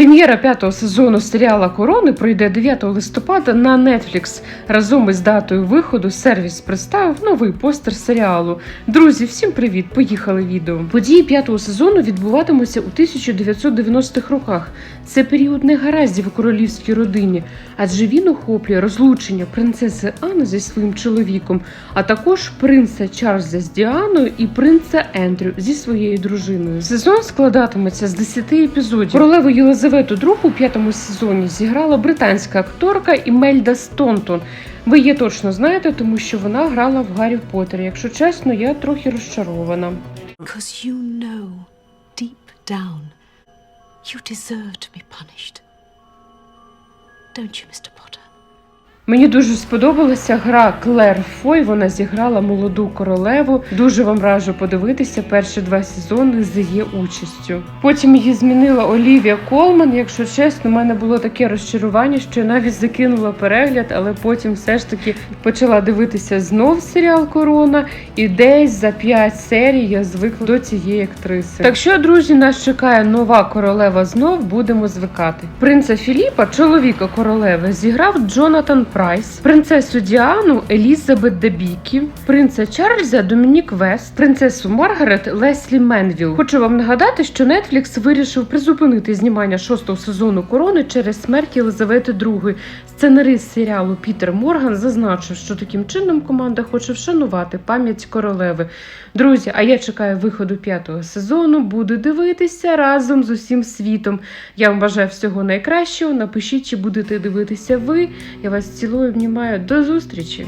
Прем'єра п'ятого сезону серіала Корони пройде 9 листопада на Netflix. Разом із датою виходу сервіс представив новий постер серіалу. Друзі, всім привіт! Поїхали відео. Події п'ятого сезону відбуватимуться у 1990-х роках. Це період негараздів у королівській родині, адже він охоплює розлучення принцеси Анни зі своїм чоловіком, а також принца Чарльза з Діаною і принца Ендрю зі своєю дружиною. Сезон складатиметься з 10 епізодів. Королеву Єлизавету II у п'ятому сезоні зіграла британська акторка Імельда Стонтон. Ви її точно знаєте, тому що вона грала в Гаррі Поттері. Якщо чесно, я трохи розчарована. You know deep down you to be. Don't you, Mr. Мені дуже сподобалася гра Клер Фой. Вона зіграла молоду королеву. Дуже вам раджу подивитися перші два сезони з її участю. Потім її змінила Олівія Колман. Якщо чесно, у мене було таке розчарування, що я навіть закинула перегляд, але потім все ж таки почала дивитися знов серіал Корона. І десь за п'ять серій я звикла до цієї актриси. Так що, друзі, нас чекає нова королева знов. Будемо звикати. Принца Філіпа, чоловіка королеви, зіграв Джонатан Прайс, принцесу Діану Елізабет Дебікі, принца Чарльза Домінік Вест, принцесу Маргарет Леслі Менвіл. Хочу вам нагадати, що Netflix вирішив призупинити знімання шостого сезону корони через смерть Єлизавети II. Сценарист серіалу Пітер Морган зазначив, що таким чином команда хоче вшанувати пам'ять королеви. Друзі, а я чекаю виходу п'ятого сезону. Буду дивитися разом з усім світом. Я вам бажаю всього найкращого. Напишіть, чи будете дивитися ви. Я вас цілую, обнімаю. До зустрічі!